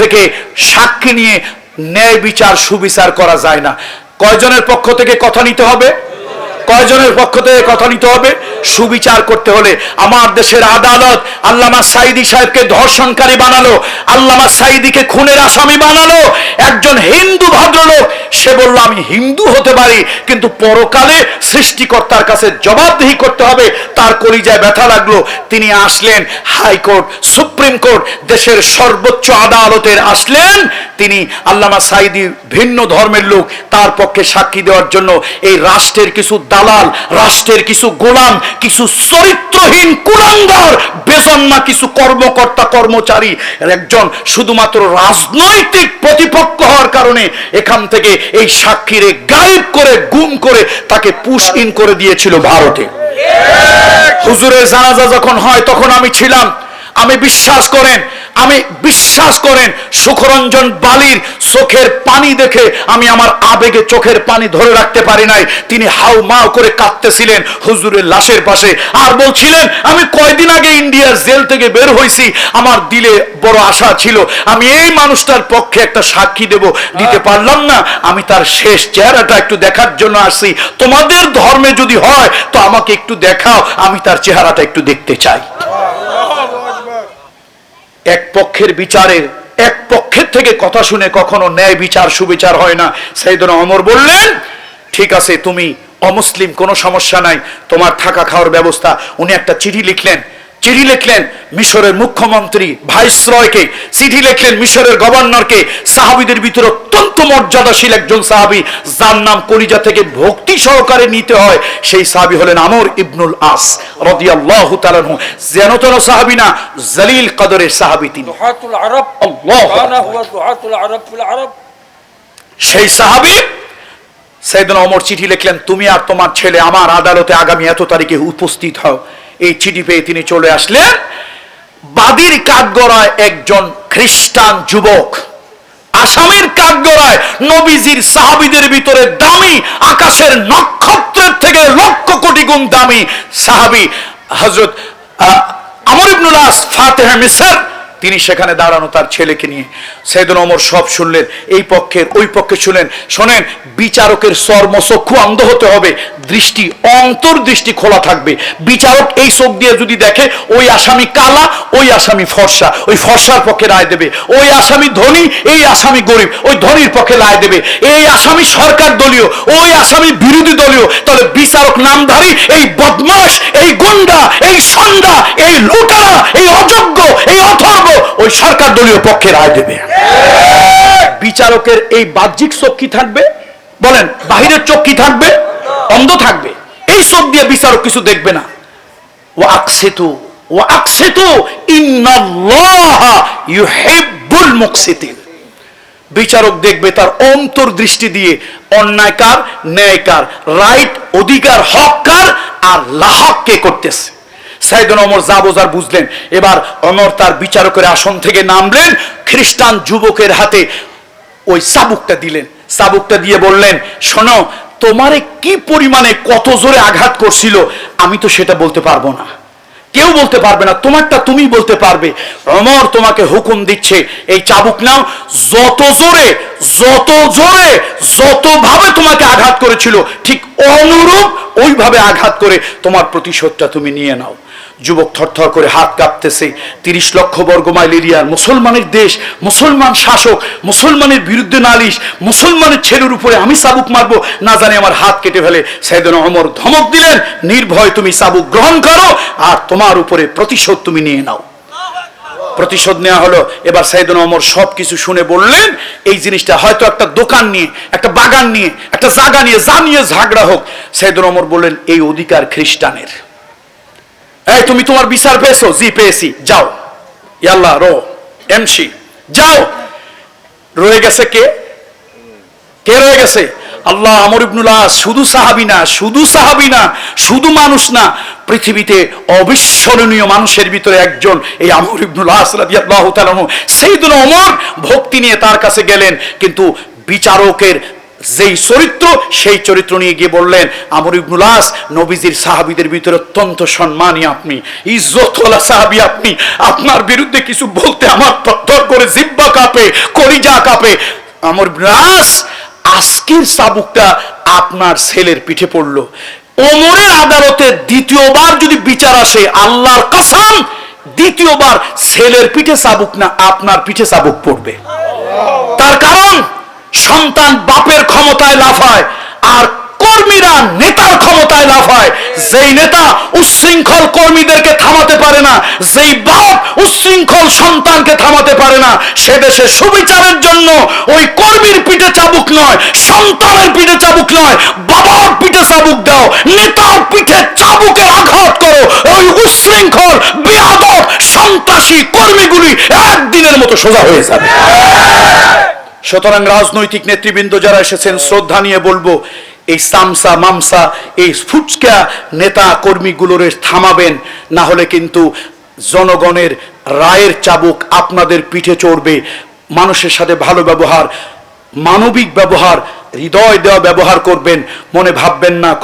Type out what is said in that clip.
থেকে সাক্ষী নিয়ে ন্যায় বিচার, সুবিচার করা যায় না। কয়জনের পক্ষ থেকে কথা নিতে হবে? কয়জনের পক্ষ থেকে কথা নিতে হবে? সুবিচার করতে হলে আমার দেশের আদালত আল্লামা সাইদি সাহেবকে ধর্ষণকারী বানালো, আল্লামা সাইদিকে খুনের আসামি বানালো, একজন হিন্দু ভদ্রলোক, সে বলল, আমি হিন্দু হতে পারি, কিন্তু পরকালে সৃষ্টিকর্তার কাছে জবাবদিহি করতে হবে, তার কলিজায় ব্যথা লাগল। তিনি আসলেন, হাইকোর্ট, সুপ্রিম কোর্ট, দেশের সর্বোচ্চ আদালতের আসলেন। তিনি আল্লামা সাইদি ভিন্ন ধর্মের লোক, তার পক্ষে সাক্ষী দেওয়ার জন্য এই রাষ্ট্রের কিছু দালাল, রাষ্ট্রের কিছু গোলাম, কিছু চরিত্রহীন কুলাঙ্গার বেজন্মা কিছু কর্মকর্তা, কর্মচারী একজন শুধুমাত্র রাজনৈতিক প্রতিপক্ষ হওয়ার কারণে এখান থেকে এই সাক্ষীরে গায়েব করে, গুম করে তাকে পুশ ইন করে দিয়েছিল ভারতে। হুজুরের জানাজা যখন হয়, তখন আমি ছিলাম। আমি বিশ্বাস করেন আমি বিশ্বাস করেন, সুখরঞ্জন বালির চোখের পানি দেখে আমি আমার আবেগে চোখের পানি ধরে রাখতে পারি নাই। তিনি হাউ মাউ করে কাঁদতেছিলেন হুজুরের লাশের পাশে। আর বলছিলেন, আমি কয়দিন আগে ইন্ডিয়ার জেল থেকে বের হয়েছি আমার দিলে বড় আশা ছিল। আমি এই মানুষটার পক্ষে একটা সাক্ষী দেব, দিতে পারলাম না। আমি তার শেষ চেহারাটা একটু দেখার জন্য আসছি। তোমাদের ধর্মে যদি হয়, তো আমাকে একটু দেখাও, আমি তার চেহারাটা একটু দেখতে চাই। এক পক্ষের বিচারের এক পক্ষের থেকে কথা শুনে কখনো ন্যায় বিচার, সুবিচার হয় না। সেইদিন অমর বললেন, ঠিক আছে, তুমি অমুসলিম, কোনো সমস্যা নাই। তোমার থাকা খাওয়ার ব্যবস্থা। উনি একটা চিঠি লিখলেন চিঠি লিখলেন মিশরের মুখ্যমন্ত্রী ভাইসরয়কে চিঠি লিখলেন মিশরের গভর্নরকে। সাহাবিদের ভিতরে অত্যন্ত মর্যাদাশীল একজন সাহাবি যার নাম কলিজা থেকে ভক্তি সহকারে নিতে হয়। সেই সাহাবি হলেন আমর ইবনুল আস রদিয়াল্লাহু তাআলাহু যেন তেন সাহাবি না জলিল কদরের সাহাবি তিনি। সেই সাহাবি সাইদনা ওমর চিঠি লিখলেন তুমি আর তোমার ছেলে আমার আদালতে আগামী এত তারিখে উপস্থিত হও। এই চিঠি পেয়ে তিনি চলে আসলেন। বাদির কাঠগড়ায় একজন খ্রিস্টান যুবক, আসামের কাঠগড়ায় নবীজির সাহাবিদের ভিতরে দামি, আকাশের নক্ষত্রের থেকে লক্ষ কোটি গুণ দামি সাহাবি হজরত আমর ইবনুল আস ফাতেহা মিসর তিনি সেখানে দাঁড়ানো তার ছেলেকে নিয়ে। সেদিন অমর সব শুনলেন, এই পক্ষের, ওই পক্ষে শুনলেন, শোনেন, বিচারকের চর্মচক্ষু অন্ধ হতে হবে, দৃষ্টি অন্তর্দৃষ্টি খোলা থাকবে। বিচারক এই চোখ দিয়ে যদি দেখে, ওই আসামি কালা, ওই আসামি ফর্সা, ওই ফর্সার পক্ষে রায় দেবে। ওই আসামি ধনী, এই আসামি গরিব, ওই ধনীর পক্ষে রায় দেবে। এই আসামি সরকার দলীয়, ওই আসামি বিরোধী দলীয়, তাহলে বিচারক নামধারী, এই বদমাস এই গুন্ডা, এই সন্ডা, এই লুটারা, এই অযোগ্য, এই অথর্ব ওই সরকার দলীয় পক্ষে রায় দেবে। বিচারকের এই বাহ্যিক কি থাকবে, বলেন, বাহিরের কি থাকবে, অন্ধ থাকবে। এই চোখ দিয়ে বিচারক কিছু দেখবে না। ও আকসিতু ও আকসিতু ইউহিব্বুল মুকসিতিন। বিচারক দেখবে তার অন্তর্দৃষ্টি দিয়ে অন্যায়কার, ন্যায়কার, রাইট, অধিকার হককার আর লাহক কে করতেছে। সাইদন অমর যা বোঝার বুঝলেন। এবার অমর তার বিচারকের আসন থেকে নামলেন, খ্রিস্টান যুবকের হাতে ওই চাবুকটা দিলেন। চাবুকটা দিয়ে বললেন, শোনো, তোমারে কি পরিমাণে কত জোরে আঘাত করছিল, আমি তো সেটা বলতে পারব না। কেউ বলতে পারবে না, তোমারটা তুমি বলতে পারবে। অমর তোমাকে হুকুম দিচ্ছে, এই চাবুক নাও, যত জোরে যত জোরে, যতভাবে তোমাকে আঘাত করেছিল, ঠিক অনুরূপ ওইভাবে আঘাত করে তোমার প্রতিশোধটা তুমি নিয়ে নাও। যুবক থরথর করে হাত কাঁপতেছে। তিরিশ লক্ষ বর্গ মাইল এরিয়ার মুসলমানের দেশ, মুসলমান শাসক, মুসলমানের বিরুদ্ধে নালিশ, মুসলমানের ছেলের উপরে আমি চাবুক মারবো, না জানি আমার হাত কেটে ফেলে। সেদিন অমর ধমক দিলেন, নির্ভয় তুমি চাবুক গ্রহণ করো, আর তোমার উপরে প্রতিশোধ তুমি নিয়ে নাও। প্রতিশোধ নেওয়া হলো। এবার সাইদুল অমর সব কিছু শুনে বললেন, এই জিনিসটা হয়তো একটা দোকান নিয়ে, একটা বাগান নিয়ে, একটা জায়গা নিয়ে, যা নিয়ে ঝাগড়া হোক। সাইদুল অমর বললেন, এই অধিকার খ্রিস্টানের। এই, তুমি তোমার বিচার পেয়েছ? জি, পেয়েছি। যাও। ইয়াল্লা, রো। এমসি যাও। রয়ে গেছে কে? কে রয়ে গেছে? আল্লাহ আমর ইবনুল্লাহ শুধু সাহাবি না, শুধু সাহাবি না, শুধু মানুষ না, পৃথিবীতে অবিস্মরণীয় মানুষের ভিতরে একজন এই আমর ইবনুল্লাহ সেইদিন অমর ভক্তি নিয়ে তার কাছে গেলেন, কিন্তু বিচারকের যেই চরিত্র, সেই চরিত্র নিয়ে গিয়ে বললেন, আমর ইবনুল আস নবীজির সাহাবিদের ভিতরে অত্যন্ত সম্মানী আপনি, ইজ্জতওয়ালা সাহাবি আপনি। আপনার বিরুদ্ধে কিছু বলতে আমার থর করে জিব্বা কাঁপে, কলিজা কাঁপে। আমর ইবনুল আস আজকের চাবুকটা আপনার ছেলের পিঠে পড়ল। ওমরের আদালতে দ্বিতীয়বার যদি বিচার আসে, আল্লাহর কসম, দ্বিতীয়বার ছেলের পিঠে চাবুক না, আপনার পিঠে চাবুক পড়বে। সন্তান বাপের ক্ষমতায় লাফায় আর কর্মীরা নেতার ক্ষমতায় লাফায় যেই নেতা উচ্ছৃঙ্খল কর্মীদেরকে থামাতে পারে না, যেই বাপ উচ্ছৃঙ্খল সন্তানকে থামাতে পারে না, সে দেশে সুবিচারের জন্য ওই কর্মীর পিঠে চাবুক নয়, সন্তানের পিঠে চাবুক নয়, বাবার পিঠে চাবুক দাও, নেতার পিঠে চাবুকের আঘাত করো, ওই উচ্ছৃঙ্খল বেয়াদব সন্ত্রাসী কর্মীগুলি একদিনের মতো সোজা হয়ে যাবে। সুতরাং রাজনৈতিক নেতৃবৃন্দ যারা এসেছেন, শ্রদ্ধা নিয়ে বলব, এই সামসা, মামসা, এই ফুচকা নেতা কর্মীগুলোর থামাবেন, না হলে কিন্তু জনগণের রায়ের চাবুক আপনাদের পিঠে চড়বে। মানুষের সাথে ভালো ব্যবহার, মানবিক ব্যবহার, হৃদয় দেওয়া ব্যবহার করবেন, মনে ভাববেন না